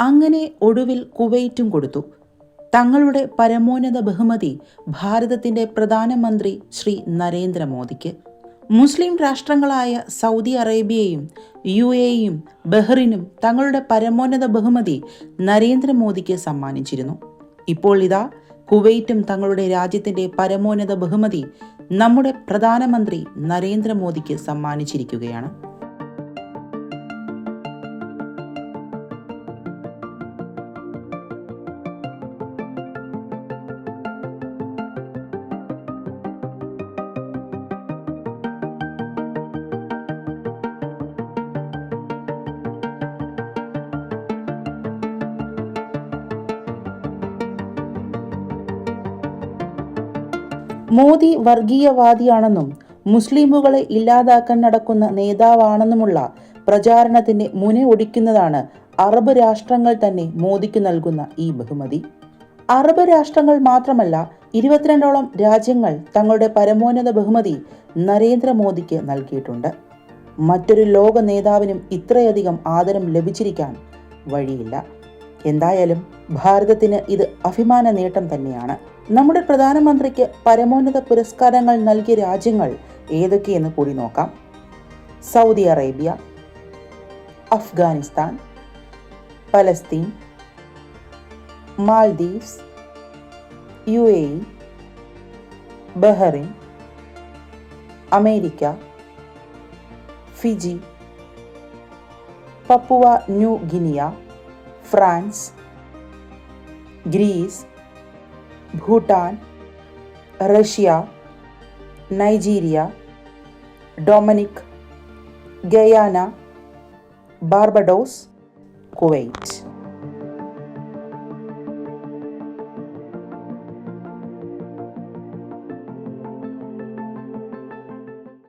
അങ്ങനെ ഒടുവിൽ കുവൈറ്റും കൊടുത്തു. തങ്ങളുടെ പരമോന്നത ബഹുമതി ഭാരതത്തിന്റെ പ്രധാനമന്ത്രി ശ്രീ നരേന്ദ്രമോദിക്ക്. മുസ്ലിം രാഷ്ട്രങ്ങളായ സൗദി അറേബ്യയും യു എയും ബഹ്റിനും തങ്ങളുടെ പരമോന്നത ബഹുമതി നരേന്ദ്രമോദിക്ക് സമ്മാനിച്ചിരുന്നു. ഇപ്പോൾ ഇതാ കുവൈറ്റും തങ്ങളുടെ രാജ്യത്തിന്റെ പരമോന്നത ബഹുമതി നമ്മുടെ പ്രധാനമന്ത്രി നരേന്ദ്രമോദിക്ക് സമ്മാനിച്ചിരിക്കുകയാണ്. മോദി വർഗീയവാദിയാണെന്നും മുസ്ലിമുകളെ ഇല്ലാതാക്കാൻ നടക്കുന്ന നേതാവാണെന്നുമുള്ള പ്രചാരണത്തിന്റെ മുന ഒടിക്കുന്നതാണ് അറബ് രാഷ്ട്രങ്ങൾ തന്നെ മോദിക്ക് നൽകുന്ന ഈ ബഹുമതി. അറബ് രാഷ്ട്രങ്ങൾ മാത്രമല്ല ഇരുപത്തിരണ്ടോളം രാജ്യങ്ങൾ തങ്ങളുടെ പരമോന്നത ബഹുമതി നരേന്ദ്രമോദിക്ക് നൽകിയിട്ടുണ്ട്. മറ്റൊരു ലോക നേതാവിനും ഇത്രയധികം ആദരം ലഭിച്ചിരിക്കാൻ വഴിയില്ല. എന്തായാലും ഭാരതത്തിന് ഇത് അഭിമാന നേട്ടം തന്നെയാണ്. നമ്മുടെ പ്രധാനമന്ത്രിക്ക് പരമോന്നത പുരസ്കാരങ്ങൾ നൽകിയ രാജ്യങ്ങൾ ഏതൊക്കെയെന്ന് കൂടി നോക്കാം. Saudi Arabia Afghanistan Palestine Maldives U A E Bahrain America Fiji Papua New Guinea France Greece Bhutan Russia Nigeria Dominica Guyana Barbados Kuwait.